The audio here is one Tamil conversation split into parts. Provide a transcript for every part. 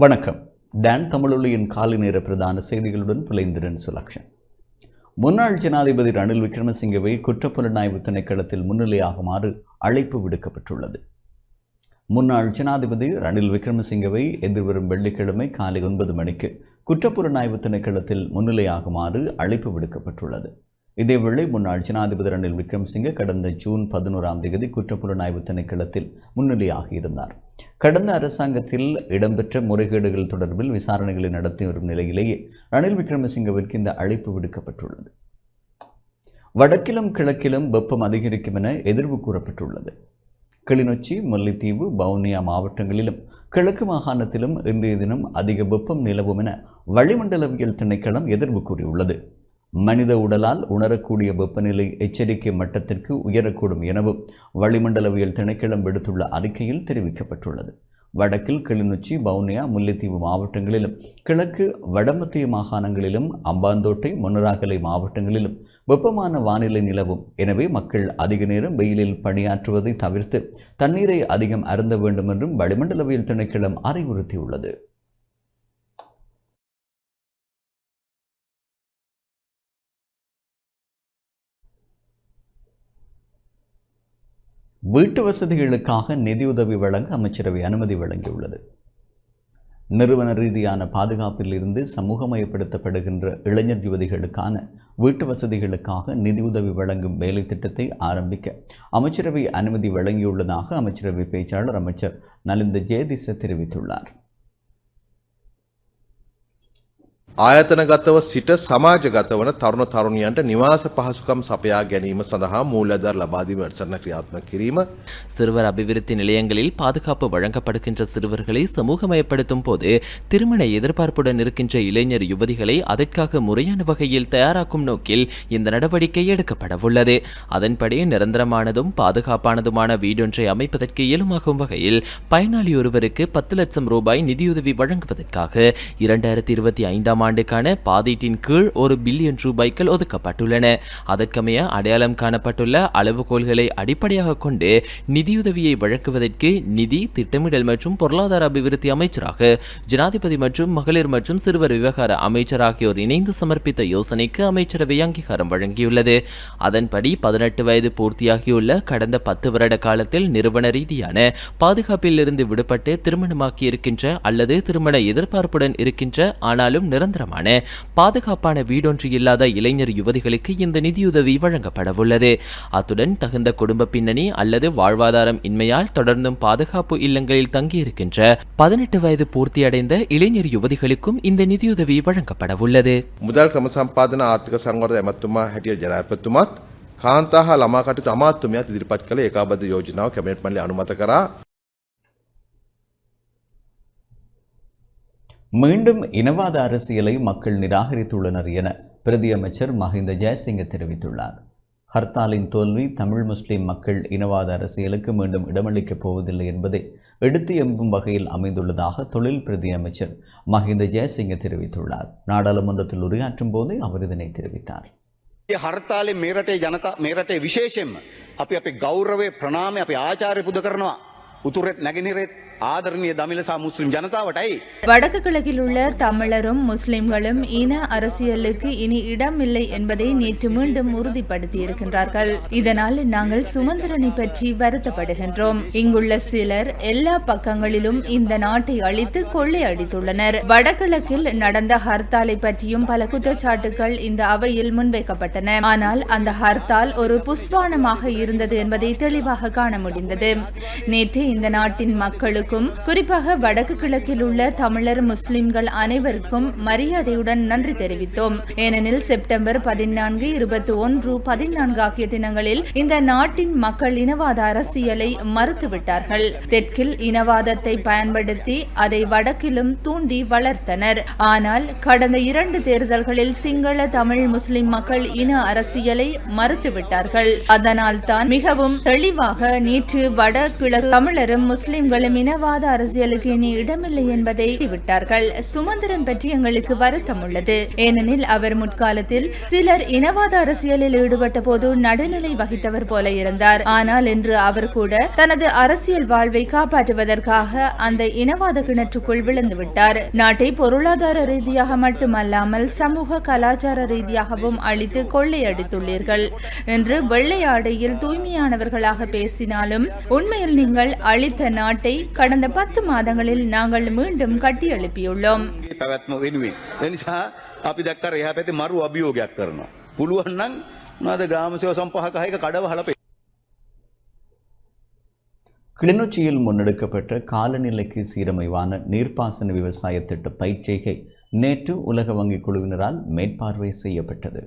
வணக்கம். டான் தமிழொலியின் காலை நேர பிரதான செய்திகளுடன் புலைந்திரன் சுலக்ஷன். முன்னாள் ஜனாதிபதி ரணில் விக்ரமசிங்கவை குற்றப்புலனாய்வு திணைக்களத்தில் முன்னிலையாகுமாறு அழைப்பு விடுக்கப்பட்டுள்ளது. முன்னாள் ஜனாதிபதி ரணில் விக்ரமசிங்கவை எதிர்வரும் வெள்ளிக்கிழமை காலை ஒன்பது மணிக்கு குற்றப்புலனாய்வு திணைக்களத்தில் முன்னிலையாகுமாறு அழைப்பு விடுக்கப்பட்டுள்ளது. இதேவேளை முன்னாள் ஜனாதிபதி ரணில் விக்ரமசிங்க கடந்த ஜூன் பதினோராம் தேதி குற்றப்புலனாய்வு திணைக்களத்தில் முன்னிலையாகியிருந்தார். கடந்த அரசாங்கத்தில் இடம்பெற்ற முறைகேடுகள் தொடர்பில் விசாரணைகளை நடத்தி வரும் நிலையிலேயே ரணில் விக்ரமசிங்கவிற்கு இந்த அழைப்பு விடுக்கப்பட்டுள்ளது. வடக்கிலும் கிழக்கிலும் வெப்பம் அதிகரிக்கும் என எதிர்வு கூறப்பட்டுள்ளது. கிளிநொச்சி முல்லைத்தீவு வவுனியா மாவட்டங்களிலும் கிழக்கு மாகாணத்திலும் இன்றைய தினம் அதிக வெப்பம் நிலவும் என வளிமண்டலவியல் திணைக்களம் எதிர்வு கூறியுள்ளது. மனித உடலால் உணரக்கூடிய வெப்பநிலை எச்சரிக்கை மட்டத்திற்கு உயரக்கூடும் எனவும் வளிமண்டலவியல் திணைக்களம் விடுத்துள்ள அறிக்கையில் தெரிவிக்கப்பட்டுள்ளது. வடக்கில் கிளிநொச்சி வவுனியா முல்லைத்தீவு மாவட்டங்களிலும் கிழக்கு வடமத்திய மாகாணங்களிலும் அம்பாந்தோட்டை மொனராகலை மாவட்டங்களிலும் வெப்பமான வானிலை நிலவும். எனவே மக்கள் அதிக நேரம் வெயிலில் பணியாற்றுவதை தவிர்த்து தண்ணீரை அதிகம் அருந்த வேண்டும் என்றும் வளிமண்டலவியல் திணைக்களம் அறிவுறுத்தியுள்ளது. வீட்டு வசதிகளுக்காக நிதியுதவி வழங்க அமைச்சரவை அனுமதி வழங்கியுள்ளது. நிறுவன ரீதியான பாதுகாப்பில் இருந்து சமூகமயப்படுத்தப்படுகின்ற இளைஞர் யுவதிகளுக்கான வீட்டு வசதிகளுக்காக நிதியுதவி வழங்கும் வேலை திட்டத்தை ஆரம்பிக்க அமைச்சரவை அனுமதி வழங்கியுள்ளதாக அமைச்சரவை பேச்சாளர் அமைச்சர் நலிந்த ஜெயதிச தெரிவித்துள்ளார். ආයතනගතව සිට සමාජගත වන තරුණ තරුණියන්ට නිවාස පහසුකම් සපයා ගැනීම සඳහා මූලධර ලබාදීම වැඩසටහන ක්‍රියාත්මක කිරීම சிறுவர் அபிவிருத்தி நிலையங்களில் பாதுகாப்பு வழங்கப்படுகின்ற சிறுவர்களை சமூகமயப்படுத்தும் போது திருமண எதிர்பார்ப்புடன் இருக்கின்ற இளைஞர் யுவதிகளை அதற்காக முறையான வகையில் தயாராக்கும் நோக்கில் இந்த நடவடிக்கை எடுக்கப்படவுள்ளது அதன்படி நிரந்தரமானதும் பாதுகாப்பானதுமான வீடொன்றை அமைப்பதற்கு இயலுமாகும் வகையில் பயனாளி ஒருவருக்கு பத்து லட்சம் ரூபாய் நிதியுதவி வழங்குவதற்காக இரண்டாயிரத்தி இருபத்தி ஐந்தாம் ஆண்டுக்கான பாதீட்டின் கீழ் ஒரு பில்லியன் ரூபாய்கள் ஒதுக்கப்பட்டுள்ளன. அதற்கமைய அடையாளம் காணப்பட்டுள்ள அளவுகோல்களை அடிப்படையாக கொண்டு நிதியுதவியை வழங்குவதற்கு நிதி திட்டமிடல் மற்றும் பொருளாதார அபிவிருத்தி அமைச்சராக ஜனாதிபதி மற்றும் மகளிர் மற்றும் சிறுவர் விவகார அமைச்சர் ஆகியோர் இணைந்து சமர்ப்பித்த யோசனைக்கு அமைச்சரவை அங்கீகாரம் வழங்கியுள்ளது. அதன்படி பதினெட்டு வயது பூர்த்தியாகியுள்ள கடந்த பத்து வருட காலத்தில் நிறுவன ரீதியான பாதுகாப்பில் இருந்து விடுபட்டு திருமணமாக்கி இருக்கின்ற அல்லது திருமண எதிர்பார்ப்புடன் இருக்கின்ற ஆனாலும் நிரந்தரமான பாதுகாப்பான வீடொன்று இல்லாத இளைஞர் யுவதிகளுக்கு இந்த நிதியுதவி வழங்கப்படவுள்ளது அத்துடன் தகுந்த குடும்ப பின்னணி அல்லது வாழ்வாதாரம் இன்மையால் தொடர்ந்தும் பாதுகாப்பு இல்லங்களில் தங்கியிருக்கின்ற பதினெட்டு வயது பூர்த்தியடைந்த இளைஞர் யுவதிகளுக்கும் இந்த நிதியுதவி வழங்கப்படவுள்ளது මුදල් ක්‍රම සම්පාදන ආර්ථික සංවර්ධන ඇමතුමා හැටියට ජනාධිපතිතුමත් කාන්තා හා ළමා කටයුතු අමාත්‍යතුමියත් ඉදිරිපත් කළ ඒකාබද්ධ යෝජනාව කැබිනට් මණ්ඩලය අනුමත කරා மீண்டும் இனவாத அரசியலை மக்கள் நிராகரித்துள்ளனர் என பிரதி அமைச்சர் மஹிந்த ஜெயசிங்க தெரிவித்துள்ளார் ஹர்த்தாலின் தோல்வி தமிழ் முஸ்லிம் மக்கள் இனவாத அரசியலுக்கு மீண்டும் இடமளிக்கப் போவதில்லை என்பதை எடுத்து எம்பும் வகையில் அமைந்துள்ளதாக தொழில் பிரதி அமைச்சர் மஹிந்த ஜெயசிங்க தெரிவித்துள்ளார் நாடாளுமன்றத்தில் உரையாற்றும் போதே அவர் இதனை தெரிவித்தார் ඒ හර්තාලෙ මේ රටේ ජනතා මේ රටේ විශේෂයෙන්ම අපි අපේ ගෞරවය ප්‍රනාමය අපි ආචාරය පුද කරනවා උතුරෙත් නැගෙනහිරෙත් ஆதரணிய தமிழசா முஸ்லிம் ஜனதாவட்டை. வடக்கு கிழக்கில் உள்ள தமிழரும் முஸ்லிம்களும் இன அரசியலுக்கு இனி இடம் இல்லை என்பதை நேற்று மீண்டும் உறுதிப்படுத்தி இருக்கின்றார்கள் இதனால் நாங்கள் சுமந்திரனை பற்றி வருத்தப்படுகின்றோம். இங்குள்ள சிலர் எல்லா பக்கங்களிலும் இந்த நாட்டை அழித்து கொள்ளை அடித்துள்ளனர் வடகிழக்கில் நடந்த ஹர்த்தாலை பற்றியும் பல குற்றச்சாட்டுகள் இந்த அவையில் முன்வைக்கப்பட்டன. ஆனால் அந்த ஹர்த்தால் ஒரு புஸ்வானமாக இருந்தது என்பதை தெளிவாக காண முடிந்தது. நேற்று இந்த நாட்டின் மக்களுக்கு அனைவருக்கும் குறிப்பாக வடக்கு கிழக்கில் உள்ள தமிழர் முஸ்லிம்கள் அனைவருக்கும் மரியாதையுடன் நன்றி தெரிவித்தோம். ஏனெனில் செப்டம்பர் பதினான்கு இருபத்தி ஒன்று பதினான்கு ஆகிய தினங்களில் இந்த நாட்டின் மக்கள் இனவாத அரசியலை மறுத்துவிட்டார்கள். தெற்கில் இனவாதத்தை பயன்படுத்தி அதை வடக்கிலும் தூண்டி வளர்த்தனர். ஆனால் கடந்த இரண்டு தேர்தல்களில் சிங்கள தமிழ் முஸ்லிம் மக்கள் இன அரசியலை மறுத்துவிட்டார்கள். அதனால்தான் மிகவும் தெளிவாக நேற்று வடகிழக்கு தமிழரும் முஸ்லிம்களும் இன தீவிரவாத அரசியலுக்கு இனி இடமில்லை என்பதை விட்டார்கள் சுமந்திரன் பற்றி எங்களுக்கு வருத்தம் உள்ளது. ஏனெனில் அவர் முற்காலத்தில் சிலர் இனவாத அரசியலில் ஈடுபட்ட போது நடுநிலை வகித்தவர் போல இருந்தார். ஆனால் இன்று அவர் கூட தனது அரசியல் வாழ்வை காப்பாற்றுவதற்காக அந்த இனவாத கிணற்றுக்குள் விழுந்து விட்டார். நாட்டை பொருளாதார ரீதியாக மட்டுமல்லாமல் சமூக கலாச்சார ரீதியாகவும் அழித்து கொள்ளையடித்துள்ளீர்கள். என்று வெள்ளை ஆடையில் தூய்மையானவர்களாக பேசினாலும் உண்மையில் நீங்கள் அழித்த நாட்டை கடந்த பத்து மாதங்களில் நாங்கள் மீண்டும் கட்டியெழுப்பியுள்ளோம் ගේ පැවැත්ම වෙනුවෙන්. එනිසා අපි දැක්ක එහ පැති මරු අභියෝගයක් කරනවා. පුළුවන්නන් නද ග්‍රාමසයෝ සම්පහකහයක කඩව හලපේ. கிளிநொச்சியில் முன்னெடுக்கப்பட்ட காலநிலைக்கு சீரமைவான நீர்ப்பாசன விவசாய திட்ட பயிற்சிகை நேற்று உலக வங்கி குழுவினரால் மேற்பார்வை செய்யப்பட்டது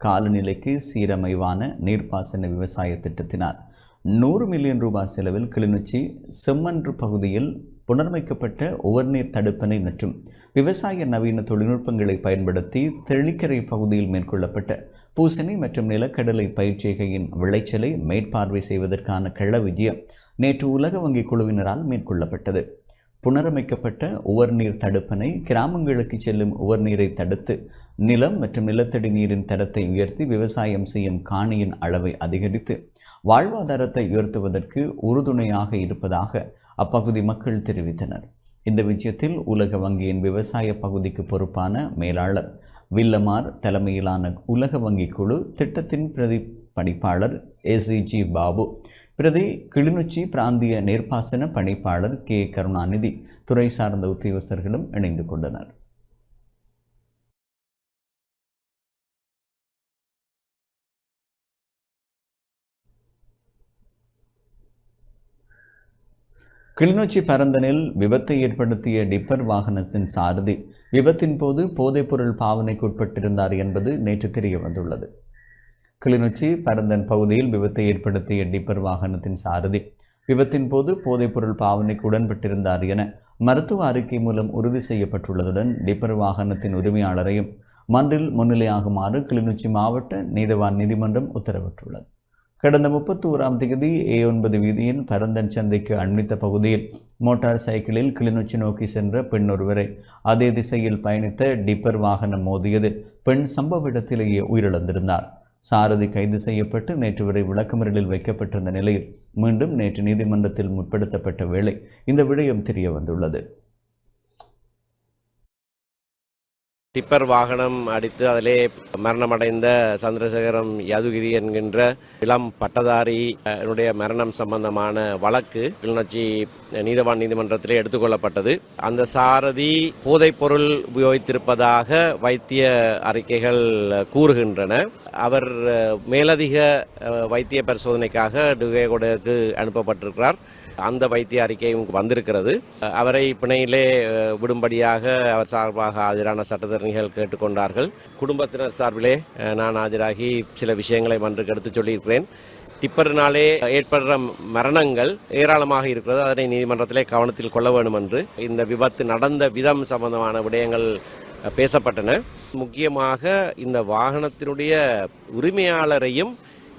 காலநிலைக்கு சீரமைவான நீர்ப்பாசன விவசாய திட்டத்தினால் நூறு மில்லியன் ரூபாய் செலவில் கிளிநொச்சி செம்மன்று பகுதியில் புனரமைக்கப்பட்ட உவர்நீர் தடுப்பணை மற்றும் விவசாய நவீன தொழில்நுட்பங்களை பயன்படுத்தி தெளிக்கரை பகுதியில் மேற்கொள்ளப்பட்ட பூசணி மற்றும் நிலக்கடலை பயிற்சிகையின் விளைச்சலை மேற்பார்வை செய்வதற்கான கள விஜயம் நேற்று உலக வங்கி குழுவினரால் மேற்கொள்ளப்பட்டது. புனரமைக்கப்பட்ட உவர்நீர் தடுப்பணை கிராமங்களுக்கு செல்லும் உவர்நீரை தடுத்து நிலம் மற்றும் நிலத்தடி நீரின் தரத்தை உயர்த்தி விவசாயம் செய்யும் காணியின் அளவை அதிகரித்து வாழ்வாதாரத்தை உயர்த்துவதற்கு உறுதுணையாக இருப்பதாக அப்பகுதி மக்கள் தெரிவித்தனர். இந்த விஷயத்தில் உலக வங்கியின் விவசாய பகுதிக்கு பொறுப்பான மேலாளர் வில்லமார் தலைமையிலான உலக வங்கி குழு திட்டத்தின் பிரதி பணிப்பாளர் ஏசிஜி பாபு பிரதி கிளிநொச்சி பிராந்திய நீர்ப்பாசன பணிப்பாளர் கே. கருணாநிதி துறை சார்ந்த உத்தியோகஸ்தர்களும் இணைந்து கொண்டனர். கிளிநொச்சி பரந்தனில் விபத்தை ஏற்படுத்திய டிப்பர் வாகனத்தின் சாரதி. விபத்தின் போது போதைப்பொருள் பாவனைக்கு உட்பட்டிருந்தார் என்பது நேற்று தெரிய வந்துள்ளது. கிளிநொச்சி பரந்தன் பகுதியில் விபத்தை ஏற்படுத்திய டிப்பர் வாகனத்தின் சாரதி. விபத்தின் போது போதைப்பொருள் பாவனைக்கு உடன்பட்டிருந்தார் என மருத்துவ அறிக்கை மூலம் உறுதி செய்யப்பட்டுள்ளதுடன் டிப்பர் வாகனத்தின் உரிமையாளரையும் மன்றில் முன்னிலையாகுமாறு கிளிநொச்சி மாவட்ட நீதவான் நீதிமன்றம் உத்தரவிட்டுள்ளது. கடந்த முப்பத்தி ஓராம் தேதி ஏ ஒன்பது வீதியின் பரந்தன் சந்தைக்கு அண்மித்த பகுதியில் மோட்டார் சைக்கிளில் கிளிநொச்சி நோக்கி சென்ற பெண் ஒருவரை அதே திசையில் பயணித்த டிப்பர் வாகனம் மோதியதில் பெண் சம்பவ இடத்திலேயே உயிரிழந்திருந்தார். சாரதி கைது செய்யப்பட்டு நேற்று வரை விளக்கமறியலில் வைக்கப்பட்டிருந்த நிலையில் மீண்டும் நேற்று நீதிமன்றத்தில் முற்படுத்தப்பட்ட வேளை இந்த விடயம் தெரிய வந்துள்ளது டிப்பர் வாகனம் அடித்து அதிலே மரணமடைந்த சந்திரசேகரம் யாதுகிரி என்கின்ற இளம் பட்டதாரி என்னுடைய மரணம் சம்பந்தமான வழக்கு கிளிநொச்சி நீதவான் நீதிமன்றத்திலே எடுத்துக்கொள்ளப்பட்டது. அந்த சாரதி போதைப்பொருள் உபயோகித்திருப்பதாக வைத்திய அறிக்கைகள் கூறுகின்றன. அவர் மேலதிக வைத்திய பரிசோதனைக்காக டுகேகொடக்கு அனுப்பப்பட்டிருக்கிறார். அந்த வைத்திய அறிக்கையும் வந்திருக்கிறது. அவரை பிணையிலே விடும்படியாக அவர் சார்பாக ஆஜரான சட்டத்தரணிகள் கேட்டுக்கொண்டார்கள். குடும்பத்தினர் சார்பிலே நான் ஆஜராகி சில விஷயங்களை மன்றுக்கு எடுத்துச் சொல்லியிருக்கிறேன். டிப்பரினாலே ஏற்படுற மரணங்கள் ஏராளமாக இருக்கிறது. அதனை நீதிமன்றத்திலே கவனத்தில் கொள்ள வேண்டும் என்று இந்த விபத்து நடந்த விதம் சம்பந்தமான விடயங்கள் பேசப்பட்டன. முக்கியமாக இந்த வாகனத்தினுடைய உரிமையாளரையும்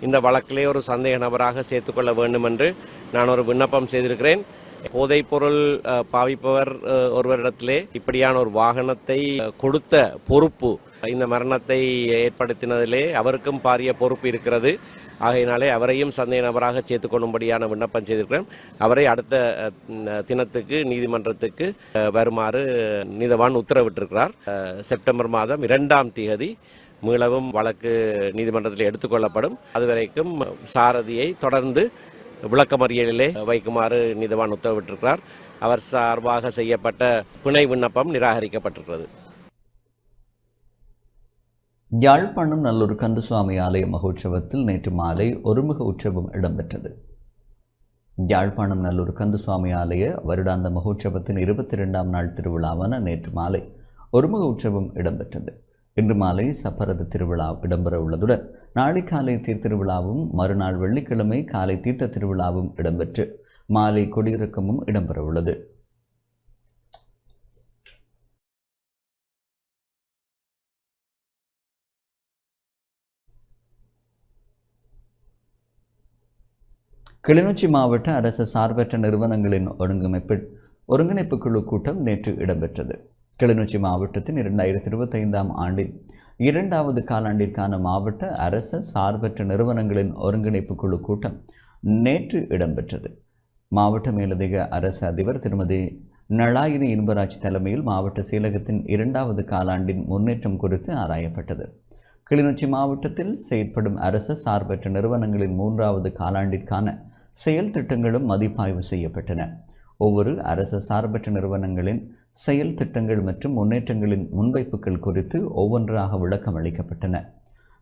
இந்த வழக்கிலே ஒரு சந்தேக நபராக சேர்த்துக்கொள்ள வேண்டும் என்று நான் ஒரு விண்ணப்பம் செய்திருக்கிறேன். போதைப்பொருள் பொருள் பாவிப்பவர் ஒருவரிடத்திலே இப்படியான ஒரு வாகனத்தை கொடுத்த பொறுப்பு இந்த மரணத்தை ஏற்படுத்தினதிலே அவருக்கும் பாரிய பொறுப்பு இருக்கிறது. ஆகையினாலே அவரையும் சந்தேக நபராக சேர்த்துக்கொள்ளும்படியான விண்ணப்பம் செய்திருக்கிறேன். அவரை அடுத்த தினத்துக்கு நீதிமன்றத்துக்கு வருமாறு நீதவான் உத்தரவிட்டிருக்கிறார். செப்டம்பர் மாதம் இரண்டாம் தேதி மீளவும் வழக்கு நீதிமன்றத்தில் எடுத்துக்கொள்ளப்படும் அதுவரைக்கும் சாரதியை தொடர்ந்து விளக்கமறியலிலே வைக்குமாறு நீதவான் உத்தரவிட்டிருக்கிறார். அவர் சார்பாக செய்யப்பட்ட பிணை விண்ணப்பம் நிராகரிக்கப்பட்டிருக்கிறது. யாழ்ப்பாணம் நல்லூர் கந்தசுவாமி ஆலய மகோற்சவத்தில் நேற்று மாலை ஒருமுக உற்சவம் இடம்பெற்றது. யாழ்ப்பாணம் நல்லூர் கந்தசுவாமி ஆலய வருடாந்த மகோற்சவத்தின் இருபத்தி இரண்டாம் நாள் திருவிழாவான நேற்று மாலை ஒருமுக உற்சவம் இடம்பெற்றது. இன்று மாலை சப்பரத திருவிழா இடம்பெற உள்ளதுடன் நாளை காலை தீர்த்திருவிழாவும் மறுநாள் வெள்ளிக்கிழமை காலை தீர்த்த திருவிழாவும் இடம்பெற்று மாலை கொடியிறக்கமும் இடம்பெற உள்ளது. கிளிநொச்சி மாவட்ட அரசு சார்பற்ற நிறுவனங்களின் ஒருங்கமைப்பு ஒருங்கிணைப்பு குழு கூட்டம் நேற்று இடம்பெற்றது. கிளிநொச்சி மாவட்டத்தின் இரண்டாயிரத்தி இருபத்தைந்தாம் ஆண்டின் இரண்டாவது காலாண்டிற்கான மாவட்ட அரச சார்பற்ற நிறுவனங்களின் ஒருங்கிணைப்பு குழு கூட்டம் நேற்று இடம்பெற்றது. மாவட்ட மேலதிக அரசு அதிபர் திருமதி நளாயினி இன்பராஜ் தலைமையில் மாவட்ட செயலகத்தின் இரண்டாவது காலாண்டின் முன்னேற்றம் குறித்து ஆராயப்பட்டது. கிளிநொச்சி மாவட்டத்தில் செயற்படும் அரச சார்பற்ற நிறுவனங்களின் மூன்றாவது காலாண்டிற்கான செயல் திட்டங்களும் மதிப்பாய்வு செய்யப்பட்டன. ஒவ்வொரு அரச சார்பற்ற நிறுவனங்களின் செயல் திட்டங்கள் மற்றும் முன்னேற்றங்களின் முன்வைப்புகள் குறித்து ஒவ்வொன்றாக விளக்கம் அளிக்கப்பட்டன.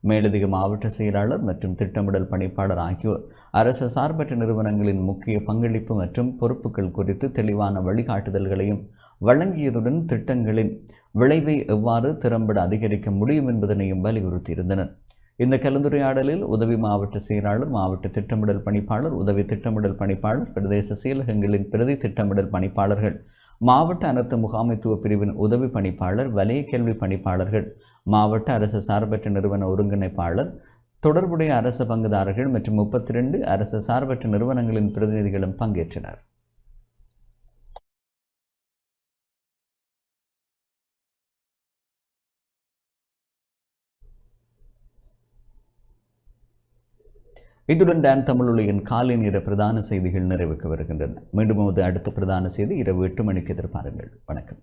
மேலதிக மாவட்ட செயலாளர் மற்றும் திட்டமிடல் பணிப்பாளர் ஆகியோர் அரசு சார்பற்ற நிறுவனங்களின் முக்கிய பங்களிப்பு மற்றும் பொறுப்புகள் குறித்து தெளிவான வழிகாட்டுதல்களையும் வழங்கியதுடன் திட்டங்களின் விளைவை எவ்வாறு திறம்பட அதிகரிக்க முடியும் என்பதனையும் வலியுறுத்தியிருந்தனர். இந்த கலந்துரையாடலில் உதவி மாவட்ட செயலாளர் மாவட்ட திட்டமிடல் பணிப்பாளர் உதவி திட்டமிடல் பணிப்பாளர் பிரதேச செயலகங்களின் பிரதி திட்டமிடல் பணிப்பாளர்கள் மாவட்ட அனர்த்த முகாமைத்துவ பிரிவின் உதவி பணிப்பாளர் வலய கேள்வி பணிப்பாளர்கள் மாவட்ட அரசு சார்பற்ற நிறுவன ஒருங்கிணைப்பாளர் தொடர்புடைய அரசு பங்குதாரர்கள் மற்றும் முப்பத்தி ரெண்டு அரசு சார்பற்ற நிறுவனங்களின் பிரதிநிதிகளும் பங்கேற்றனர். இத்துடன் டான் தமிழொலியின் காலை நேர பிரதான செய்திகள் நிறைவுக்கு வருகின்றன. மீண்டும் அடுத்த பிரதான செய்தி இரவு எட்டு மணிக்கு எதிர்பாருங்கள். வணக்கம்.